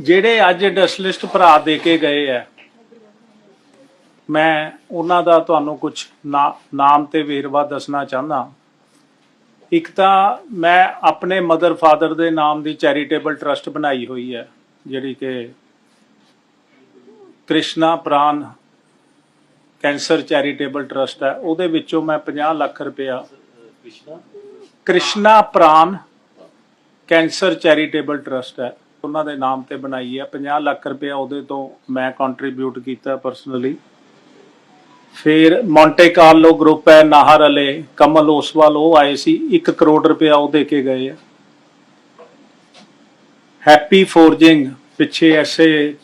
ਜਿਹੜੇ ਅੱਜ ਇੰਡਸਟਰੀਲਿਸਟ ਭਰਾ ਦੇ ਕੇ ਗਏ ਆ ਮੈਂ ਉਹਨਾਂ ਦਾ ਤੁਹਾਨੂੰ ਕੁਝ ਨਾਮ ਤੇ ਵੇਰਵਾ ਦੱਸਣਾ ਚਾਹੁੰਦਾ ਇੱਕ ਤਾਂ ਮੈਂ ਆਪਣੇ ਮਦਰ ਫਾਦਰ ਦੇ ਨਾਮ ਦੀ ਚੈਰੀਟੇਬਲ ਟਰਸਟ ਬਣਾਈ ਹੋਈ ਹੈ ਜਿਹੜੀ ਕਿ Krishna Pran cancer charitable trust ਹੈ। ਉਹਦੇ ਵਿੱਚੋਂ ਮੈਂ 50 ਲੱਖ ਰੁਪਇਆ Krishna Pran cancer charitable trust ਹੈ। ਉਹਨਾਂ ਦੇ ਨਾਮ ਤੇ ਬਣਾਈ ਹੈ। 50 ਲੱਖ ਰੁਪਇਆ ਉਹਦੇ ਤੋਂ ਮੈਂ ਕੰਟਰੀਬਿਊਟ ਕੀਤਾ ਪਰਸਨਲੀ ਫਿਰ ਮੌਂਟੇ ਕਾਰਲੋ ਗਰੁੱਪ ਹੈ, ਨਾਹਰ ਅਲੇ ਕਮਲ ਓਸਵਾਲ, ਉਹ ਆਏ ਸੀ। 1 ਕਰੋੜ ਰੁਪਇਆ ਉਹ ਦੇ ਕੇ ਗਏ ਆ। ਹੈਪੀ ਫੋਰਜਿੰਗ ਪਿੱਛੇ ਐਸੇ,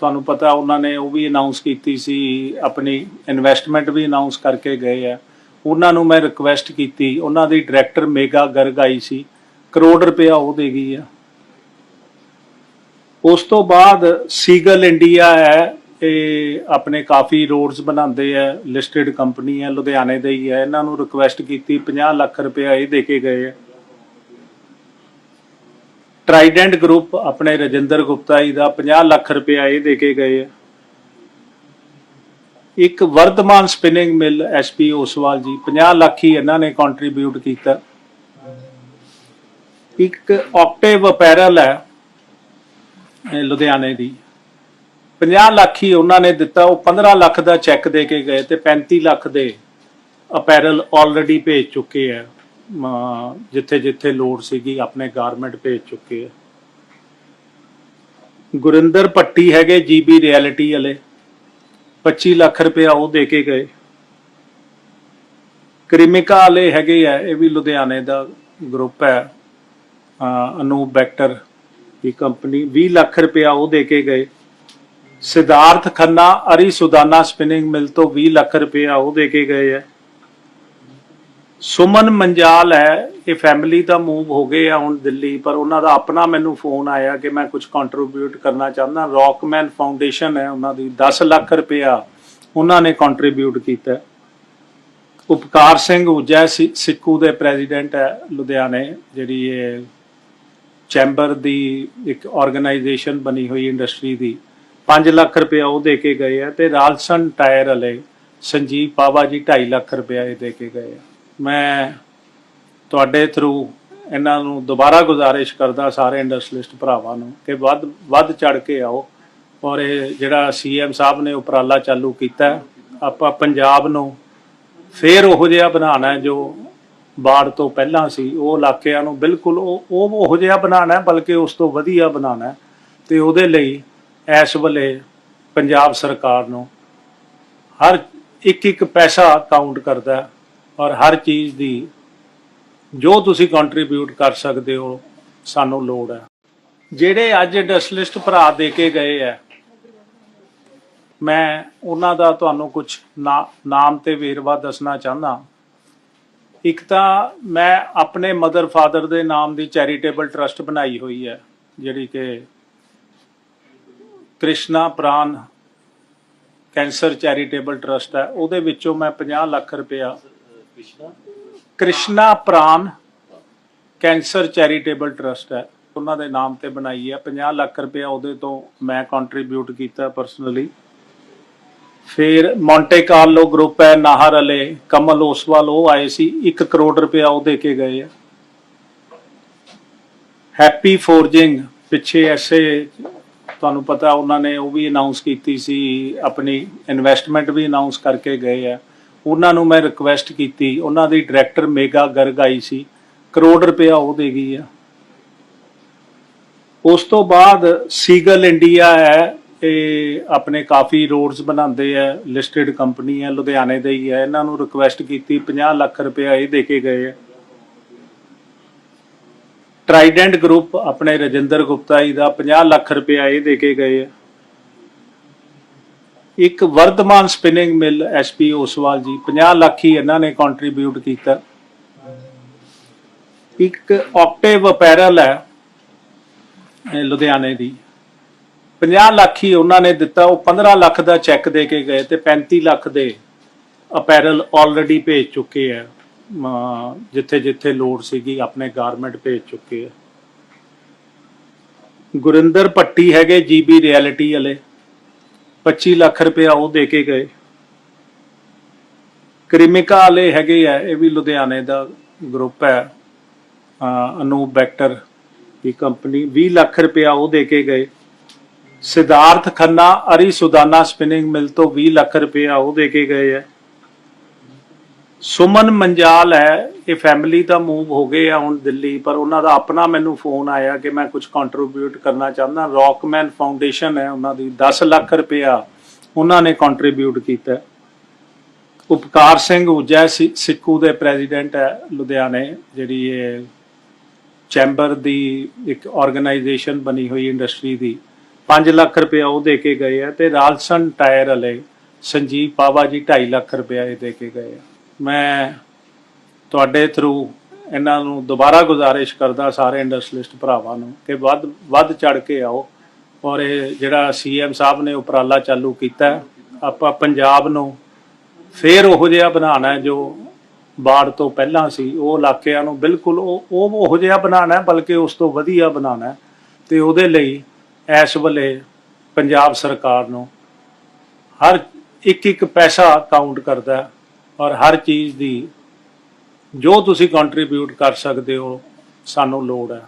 ਤੁਹਾਨੂੰ ਪਤਾ ਉਹਨਾਂ ਨੇ ਉਹ ਵੀ ਅਨਾਉਂਸ ਕੀਤੀ ਸੀ, ਆਪਣੀ ਇਨਵੈਸਟਮੈਂਟ ਵੀ ਅਨਾਉਂਸ ਕਰਕੇ ਗਏ ਆ। ਉਹਨਾਂ ਨੂੰ ਮੈਂ ਰਿਕੁਐਸਟ ਕੀਤੀ, ਉਹਨਾਂ ਦੀ ਡਾਇਰੈਕਟਰ ਮੇਗਾ ਗਰਗ ਆਈ ਸੀ। ਕਰੋੜ ਰੁਪਇਆ ਉਹ ਦੇ ਗਈ ਆ। ਉਸ ਤੋਂ ਬਾਅਦ ਸੀਗਲ ਇੰਡੀਆ ਹੈ ਇਹ ਆਪਣੇ ਕਾਫੀ ਰੋਡਸ ਬਣਾਉਂਦੇ ਆ ਲਿਸਟਡ ਕੰਪਨੀ ਹੈ, ਲੁਧਿਆਣੇ ਦੇ ਹੀ ਹੈ, ਇਹਨਾਂ ਨੂੰ ਰਿਕੁਐਸਟ ਕੀਤੀ 50 ਲੱਖ ਰੁਪਇਆ ਇਹ ਦੇ ਕੇ ਗਏ ਆ ਟਰਾਈਡੈਂਟ ਗਰੁੱਪ ਆਪਣੇ ਰਜਿੰਦਰ ਗੁਪਤਾ ਜੀ ਦਾ 50 ਲੱਖ ਰੁਪਇਆ ਇਹ ਦੇ ਕੇ ਗਏ ਆ ਇੱਕ Vardhman spinning mill S P Oswal ji 50 lakh ਹੀ ਇਹਨਾਂ ਨੇ ਕੰਟਰੀਬਿਊਟ ਕੀਤਾ। ਇੱਕ ਆਕਟੇਵ ਅਪੈਰਲ ਹੈ ਲੁਧਿਆਣੇ ਦੀ। 50 ਲੱਖ ਹੀ ਉਹਨਾਂ ਨੇ ਦਿੱਤਾ, ਉਹ 15 ਲੱਖ ਦਾ ਚੈੱਕ ਦੇ ਕੇ ਗਏ ਤੇ 35 ਲੱਖ ਦੇ ਅਪੈਰਲ ਆਲਰੇਡੀ ਭੇਜ ਚੁੱਕੇ ਆ। ਜਿੱਥੇ ਜਿੱਥੇ ਲੋੜ ਸੀਗੀ, ਆਪਣੇ ਗਾਰਮੈਂਟ ਭੇਜ ਚੁੱਕੇ ਆ। ਗੁਰਿੰਦਰ ਪੱਟੀ ਹੈਗੇ ਜੀਬੀ ਰਿਐਲਿਟੀ ਵਾਲੇ 25 ਲੱਖ ਰੁਪਇਆ ਉਹ ਦੇ ਕੇ ਗਏ। ਕ੍ਰਿਮਿਕਾ ਵਾਲੇ ਹੈਗੇ ਆ, ਇਹ ਵੀ ਲੁਧਿਆਣੇ ਦਾ ਗਰੁੱਪ ਹੈ। ਅਨੂਪ ਬੈਕਟਰ। ਦੀ ਕੰਪਨੀ 20 ਲੱਖ ਰੁਪਇਆ ਉਹ ਦੇ ਕੇ ਗਏ। ਸਿਧਾਰਥ ਖੰਨਾ, ਅਰੀ ਸੁਦਾਨਾ ਸਪਿਨਿੰਗ ਮਿਲ ਤੋਂ 20 ਲੱਖ ਰੁਪਇਆ ਉਹ ਦੇ ਕੇ ਗਏ ਆ ਸੁਮਨ ਮੰਜਾਲ ਹੈ, ਇਹ ਫੈਮਿਲੀ ਦਾ ਮੂਵ ਹੋ ਗਏ ਆ ਹੁਣ ਦਿੱਲੀ, ਪਰ ਉਹਨਾਂ ਦਾ ਆਪਣਾ ਮੈਨੂੰ ਫੋਨ ਆਇਆ ਕਿ ਮੈਂ ਕੁਝ ਕੰਟਰੀਬਿਊਟ ਕਰਨਾ ਚਾਹੁੰਦਾ। ਰੌਕਮੈਨ ਫਾਊਂਡੇਸ਼ਨ ਹੈ ਉਹਨਾਂ ਦੀ 10 ਲੱਖ ਰੁਪਇਆ ਉਹਨਾਂ ਨੇ ਕੰਟਰੀਬਿਊਟ ਕੀਤਾ। ਉਪਕਾਰ ਸਿੰਘ ਉਜੈ ਸਿ- ਸਿੱਕੂ ਦੇ ਪ੍ਰੈਜ਼ੀਡੈਂਟ ਹੈ ਲੁਧਿਆਣੇ, ਜਿਹੜੀ ਇਹ ਚੈਂਬਰ ਦੀ ਇੱਕ ਆਰਗੇਨਾਈਜੇਸ਼ਨ ਬਣੀ ਹੋਈ ਇੰਡਸਟਰੀ ਦੀ। 5 ਲੱਖ ਰੁਪਇਆ ਉਹ ਦੇ ਕੇ ਗਏ ਆ ਤੇ ਰਾਲਸਨ ਟਾਇਰ ਵਾਲੇ ਸੰਜੀਵ ਪਾਵਾ ਜੀ 2.5 ਲੱਖ ਰੁਪਇਆ ਇਹ ਦੇ ਕੇ ਗਏ ਆ। ਮੈਂ ਤੁਹਾਡੇ ਥਰੂ ਇਹਨਾਂ ਨੂੰ ਦੁਬਾਰਾ ਗੁਜ਼ਾਰਿਸ਼ ਕਰਦਾ ਸਾਰੇ ਇੰਡਸਟਰੀਲਿਸਟ ਭਰਾਵਾਂ ਨੂੰ ਕਿ ਵੱਧ ਵੱਧ ਚੜ ਕੇ ਆਓ ਔਰ ਇਹ ਜਿਹੜਾ ਸੀਐਮ ਸਾਹਿਬ ਨੇ ਉਪਰਾਲਾ ਚਾਲੂ ਕੀਤਾ, ਆਪਾਂ ਪੰਜਾਬ ਨੂੰ ਫੇਰ ਉਹ ਜਿਹਾ ਬਣਾਉਣਾ ਜੋ ਬਾੜ ਤੋਂ ਪਹਿਲਾਂ ਸੀ, ਉਹ ਇਲਾਕਿਆਂ ਨੂੰ ਬਿਲਕੁਲ ਉਹ ਉਹ ਜਿਹਾ ਬਣਾਉਣਾ ਬਲਕਿ ਉਸ ਤੋਂ ਵਧੀਆ ਬਣਾਉਣਾ ਹੈ। ਤੇ ਉਹਦੇ ਲਈ ਇਸ ਵੇਲੇ ਪੰਜਾਬ ਸਰਕਾਰ ਨੂੰ ਹਰ ਇੱਕ ਇੱਕ ਪੈਸਾ ਕਾਊਂਟ ਕਰਦਾ ਔਰ ਹਰ ਚੀਜ਼ ਦੀ ਜੋ ਤੁਸੀਂ ਕੰਟਰੀਬਿਊਟ ਕਰ ਸਕਦੇ ਹੋ, ਸਾਨੂੰ ਲੋੜ ਹੈ। ਜਿਹੜੇ ਅੱਜ ਇੰਡਸਟਰੀਲਿਸਟ ਭਰਾ ਦੇ ਕੇ ਗਏ ਆ ਮੈਂ ਉਹਨਾਂ ਦਾ ਤੁਹਾਨੂੰ ਕੁਝ ਨਾਮ ਤੇ ਵੇਰਵਾ ਦੱਸਣਾ ਚਾਹੁੰਦਾ। ਇੱਕ ਤਾਂ ਮੈਂ ਆਪਣੇ ਮਦਰ ਫਾਦਰ ਦੇ ਨਾਮ ਦੀ ਚੈਰੀਟੇਬਲ ਟਰਸਟ ਬਣਾਈ ਹੋਈ ਹੈ ਜਿਹੜੀ ਕਿ Krishna Pran cancer charitable trust ਹੈ। ਉਹਦੇ ਵਿੱਚੋਂ ਮੈਂ 50 ਲੱਖ ਰੁਪਇਆ Krishna? Pran cancer charitable trust ਹੈ। ਉਹਨਾਂ ਦੇ ਨਾਮ ਤੇ ਬਣਾਈ ਹੈ। 50 ਲੱਖ ਰੁਪਇਆ ਉਹਦੇ ਤੋਂ ਮੈਂ ਕੰਟਰੀਬਿਊਟ ਕੀਤਾ ਪਰਸਨਲੀ ਫਿਰ ਮੌਂਟੇ ਕਾਰਲੋ ਗਰੁੱਪ ਹੈ, ਨਾਹਰ ਅਲੇ ਕਮਲ ਓਸਵਾਲ, ਉਹ ਆਏ ਸੀ 1 ਕਰੋੜ ਰੁਪਇਆ ਉਹ ਦੇ ਕੇ ਗਏ ਆ। ਹੈਪੀ ਫੋਰਜਿੰਗ ਪਿੱਛੇ ਐਸੇ, ਤੁਹਾਨੂੰ ਪਤਾ ਉਹਨਾਂ ਨੇ ਉਹ ਵੀ ਅਨਾਉਂਸ ਕੀਤੀ ਸੀ, ਆਪਣੀ ਇਨਵੈਸਟਮੈਂਟ ਵੀ ਅਨਾਉਂਸ ਕਰਕੇ ਗਏ ਆ। ਉਹਨਾਂ ਨੂੰ ਮੈਂ ਰਿਕੁਐਸਟ ਕੀਤੀ, ਉਹਨਾਂ ਦੀ ਡਾਇਰੈਕਟਰ ਮੇਗਾ ਗਰਗ ਆਈ ਸੀ, ਕਰੋੜ ਰੁਪਇਆ ਉਹ ਦੇ ਗਈ ਆ। ਉਸ ਤੋਂ ਬਾਅਦ ਸੀਗਲ ਇੰਡੀਆ ਹੈ ਇਹ ਆਪਣੇ ਕਾਫੀ ਰੋਡਸ ਬਣਾਉਂਦੇ ਆ ਲਿਸਟਡ ਕੰਪਨੀ ਹੈ ਲੁਧਿਆਣੇ ਦੇ ਹੀ ਹੈ ਇਹਨਾਂ ਨੂੰ ਰਿਕੁਐਸਟ ਕੀਤੀ 50 ਲੱਖ ਰੁਪਇਆ ਇਹ ਦੇ ਕੇ ਗਏ ਆ। ਟਰਾਈਡੈਂਟ ਗਰੁੱਪ ਆਪਣੇ ਰਜਿੰਦਰ ਗੁਪਤਾ ਜੀ ਦਾ 50 ਲੱਖ ਰੁਪਇਆ ਇਹ ਦੇ ਕੇ ਗਏ ਆ। ਇੱਕ Vardhman spinning mill S P Oswal ji 50 lakh ਹੀ ਇਹਨਾਂ ਨੇ ਕੰਟਰੀਬਿਊਟ ਕੀਤਾ। ਇੱਕ ਆਕਟੇਵ ਅਪੈਰਲ ਹੈ ਲੁਧਿਆਣੇ ਦੀ। 50 ਲੱਖ ਹੀ ਉਹਨਾਂ ਨੇ ਦਿੱਤਾ, ਉਹ 15 ਲੱਖ ਦਾ ਚੈੱਕ ਦੇ ਕੇ ਗਏ ਤੇ 35 ਲੱਖ ਦੇ ਅਪੈਰਲ ਆਲਰੇਡੀ ਭੇਜ ਚੁੱਕੇ ਆ। ਜਿੱਥੇ ਜਿੱਥੇ ਲੋੜ ਸੀਗੀ ਆਪਣੇ ਗਾਰਮੈਂਟ ਭੇਜ ਚੁੱਕੇ ਆ। ਗੁਰਿੰਦਰ ਪੱਟੀ ਹੈਗੇ ਜੀਬੀ ਰਿਐਲਿਟੀ ਵਾਲੇ 25 ਲੱਖ ਰੁਪਇਆ ਉਹ ਦੇ ਕੇ ਗਏ। ਕ੍ਰਿਮਿਕਾ ਵਾਲੇ ਹੈਗੇ ਆ, ਇਹ ਵੀ ਲੁਧਿਆਣੇ ਦਾ ਗਰੁੱਪ ਹੈ। ਅਨੂਪ ਬੈਕਟਰ ਦੀ ਕੰਪਨੀ 20 ਲੱਖ ਰੁਪਇਆ ਉਹ ਦੇ ਕੇ ਗਏ। ਸਿਧਾਰਥ ਖੰਨਾ, ਅਰੀ ਸੁਦਾਨਾ ਸਪਿਨਿੰਗ ਮਿਲ ਤੋਂ 20 ਲੱਖ ਰੁਪਇਆ ਉਹ ਦੇ ਕੇ ਗਏ ਹੈ ਸੁਮਨ ਮੰਜਾਲ ਹੈ, ਇਹ ਫੈਮਿਲੀ ਦਾ ਮੂਵ ਹੋ ਗਏ ਆ ਹੁਣ ਦਿੱਲੀ, ਪਰ ਉਹਨਾਂ ਦਾ ਆਪਣਾ ਮੈਨੂੰ ਫੋਨ ਆਇਆ ਕਿ ਮੈਂ ਕੁਝ ਕੰਟਰੀਬਿਊਟ ਕਰਨਾ ਚਾਹੁੰਦਾ। ਰੌਕਮੈਨ ਫਾਊਂਡੇਸ਼ਨ ਹੈ ਉਹਨਾਂ ਦੀ 10 ਲੱਖ ਰੁਪਇਆ ਉਹਨਾਂ ਨੇ ਕੰਟਰੀਬਿਊਟ ਕੀਤਾ। ਉਪਕਾਰ ਸਿੰਘ ਉਜੈ ਸਿ- ਸਿੱਕੂ ਦੇ ਪ੍ਰੈਜ਼ੀਡੈਂਟ ਹੈ ਲੁਧਿਆਣੇ, ਜਿਹੜੀ ਇਹ ਚੈਂਬਰ ਦੀ ਇੱਕ ਆਰਗੇਨਾਈਜੇਸ਼ਨ ਬਣੀ ਹੋਈ ਇੰਡਸਟਰੀ ਦੀ। 5 ਲੱਖ ਰੁਪਇਆ ਉਹ ਦੇ ਕੇ ਗਏ ਆ ਤੇ ਰਾਲਸਨ ਟਾਇਰ ਵਾਲੇ ਸੰਜੀਵ ਪਾਵਾ ਜੀ 2.5 ਲੱਖ ਰੁਪਇਆ ਇਹ ਦੇ ਕੇ ਗਏ ਆ। ਮੈਂ ਤੁਹਾਡੇ ਥਰੂ ਇਹਨਾਂ ਨੂੰ ਦੁਬਾਰਾ ਗੁਜ਼ਾਰਿਸ਼ ਕਰਦਾ ਸਾਰੇ ਇੰਡਸਟਰੀਲਿਸਟ ਭਰਾਵਾਂ ਨੂੰ ਕਿ ਵੱਧ ਵੱਧ ਚੜ ਕੇ ਆਓ ਔਰ ਇਹ ਜਿਹੜਾ ਸੀਐਮ ਸਾਹਿਬ ਨੇ ਉਪਰਾਲਾ ਚਾਲੂ ਕੀਤਾ, ਆਪਾਂ ਪੰਜਾਬ ਨੂੰ ਫੇਰ ਉਹ ਜਿਹਾ ਬਣਾਉਣਾ ਜੋ ਬਾੜ ਤੋਂ ਪਹਿਲਾਂ ਸੀ, ਉਹ ਇਲਾਕਿਆਂ ਨੂੰ ਬਿਲਕੁਲ ਉਹ ਉਹ ਉਹੋ ਜਿਹਾ ਬਣਾਉਣਾ ਬਲਕਿ ਉਸ ਤੋਂ ਵਧੀਆ ਬਣਾਉਣਾ ਹੈ ਤੇ ਉਹਦੇ ਲਈ ਇਸ ਵੇਲੇ ਪੰਜਾਬ ਸਰਕਾਰ ਨੂੰ ਹਰ ਇੱਕ ਇੱਕ ਪੈਸਾ ਕਾਊਂਟ ਕਰਦਾ ਔਰ ਹਰ ਚੀਜ਼ ਦੀ ਜੋ ਤੁਸੀਂ ਕੰਟਰੀਬਿਊਟ ਕਰ ਸਕਦੇ ਹੋ, ਸਾਨੂੰ ਲੋੜ ਹੈ।